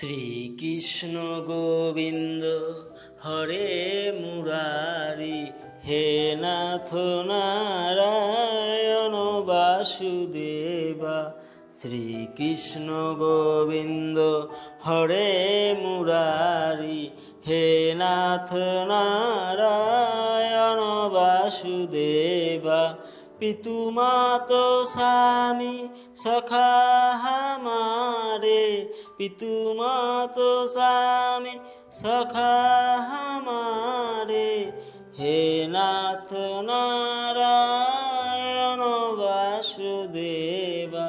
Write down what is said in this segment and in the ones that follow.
শ্রীকৃষ্ণ গোবিন্দ, হরে মুরারি, হে নাথ নারায়ণ বাসুদেবা। শ্রীকৃষ্ণ গোবিন্দ, হরে মুরারি, হে নাথ নারায়ণ বাসুদেবা। পিতুমাত স্বামী, সখা হামারে পিতুমাত স্বামী সখা হামারে, হে নাথ নারায়ণ বাসুদেবা,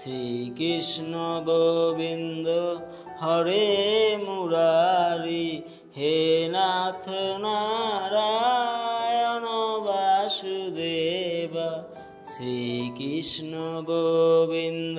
শ্রীকৃষ্ণ গোবিন্দ হরে মুরারি, হে নাথ নারায়ণ বাসুদেবা, শ্রীকৃষ্ণ গোবিন্দ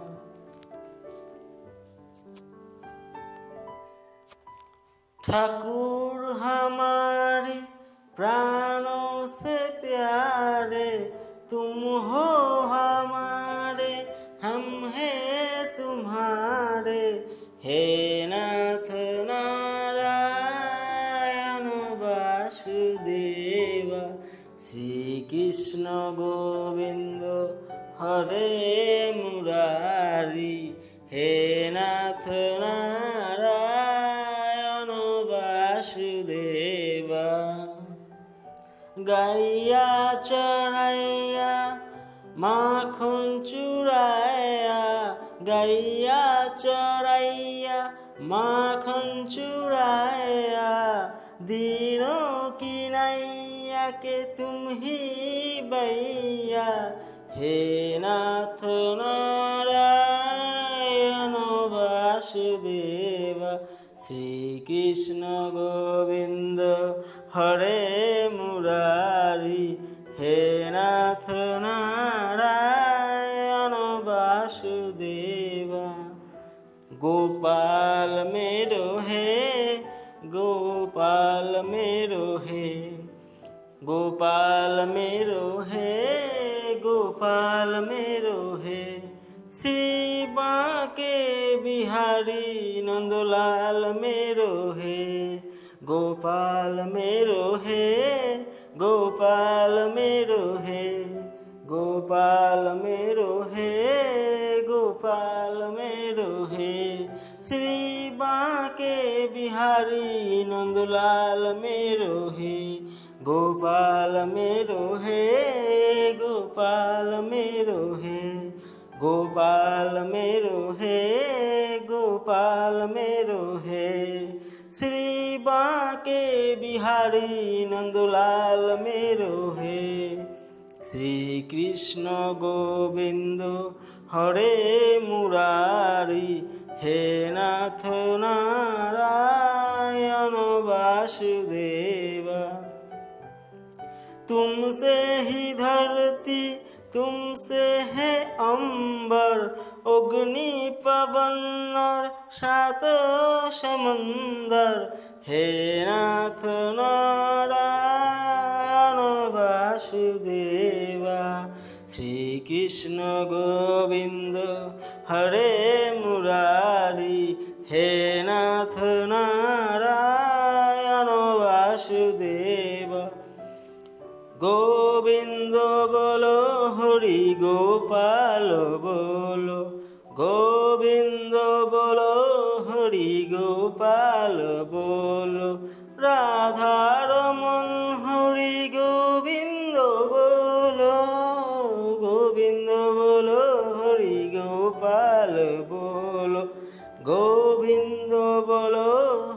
ठाकुर हमारे प्राणों से प्यारे तुम हो हमारे हम हैं तुम्हारे हे नाथ नारायण वासुदेवा श्री कृष्ण गोविंद हरे मुरारी हे গাইয়া চড়াইয়া, মাখন চুরাইয়া গাইয়া, চড়াইয়া, মাখন চুরাইয়া দিন কিনাইয়া কে তুমি বৈয়া হে নাথ নারায়ণ বাসুদেবা, শ্রীকৃষ্ণ গোবিন্দ, হরে নাথ নারায়ণ বাসুদেবা, গোপাল মেরো হে, গোপাল মেরো হে, গোপাল মেরো হে, গোপাল মেরো হে। শ্রী বাঁকে বিহারী নন্দলাল মেরো হে, গোপাল মেরো হে गोपाल मेरो है, गोपाल मेरो है, गोपाल मेरो है। श्री बांके बिहारी नंदलाल मेरो है, गोपाल मेरो है, गोपाल मेरो है। गोपाल मेरो है, गोपाल मेरो है। श्री বাঁকে বিহারি নন্দলাল মেরো হে শ্রীকৃষ্ণ গোবিন্দ, হরে মুরারি, হে নাথ নারায়ণ বাসুদেবা। তুমসে হি ধরতি তুমসে হে অম্বর, অগ্নি পবন্নর সাত সমন্দর হে নাথ নারায়ণ শ্রীকৃষ্ণ গোবিন্দ, হরে মুরারি। হে নাথ নারায়ণ বাসুদেব, গোবিন্দ বলো, হরি গোপাল বলো, গোবিন্দ বলো গোপাল বলো রাধারমন হরি গোবিন্দ বলো গোবিন্দ বলো, হরি গোপাল বলো, গোবিন্দ বলো,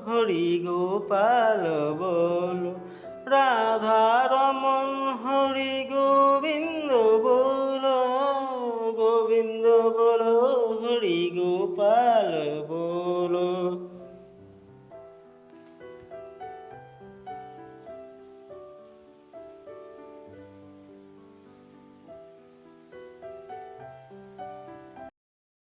হরি গোপাল বলো রাধা রমন হরি